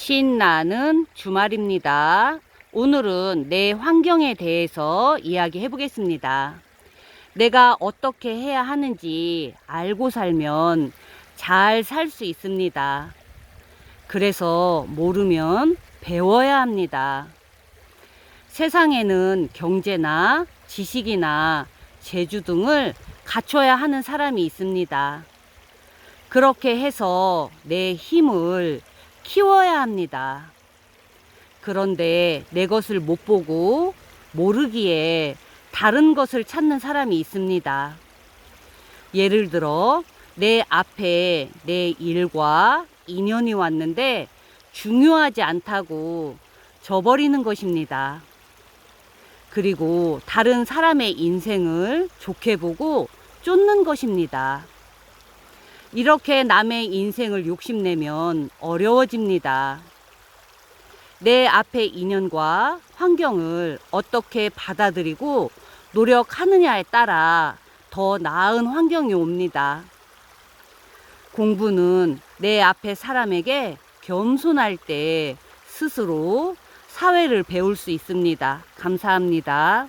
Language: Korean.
신나는 주말입니다. 오늘은 내 환경에 대해서 이야기해 보겠습니다. 내가 어떻게 해야 하는지 알고 살면 잘 살 수 있습니다. 그래서 모르면 배워야 합니다. 세상에는 경제나 지식이나 재주 등을 갖춰야 하는 사람이 있습니다. 그렇게 해서 내 힘을 키워야 합니다. 그런데 내 것을 못 보고 모르기에 다른 것을 찾는 사람이 있습니다. 예를 들어, 내 앞에 내 일과 인연이 왔는데 중요하지 않다고 저버리는 것입니다. 그리고 다른 사람의 인생을 좋게 보고 쫓는 것입니다. 이렇게 남의 인생을 욕심내면 어려워집니다. 내 앞의 인연과 환경을 어떻게 받아들이고 노력하느냐에 따라 더 나은 환경이 옵니다. 공부는 내 앞에 사람에게 겸손할 때 스스로 사회를 배울 수 있습니다. 감사합니다.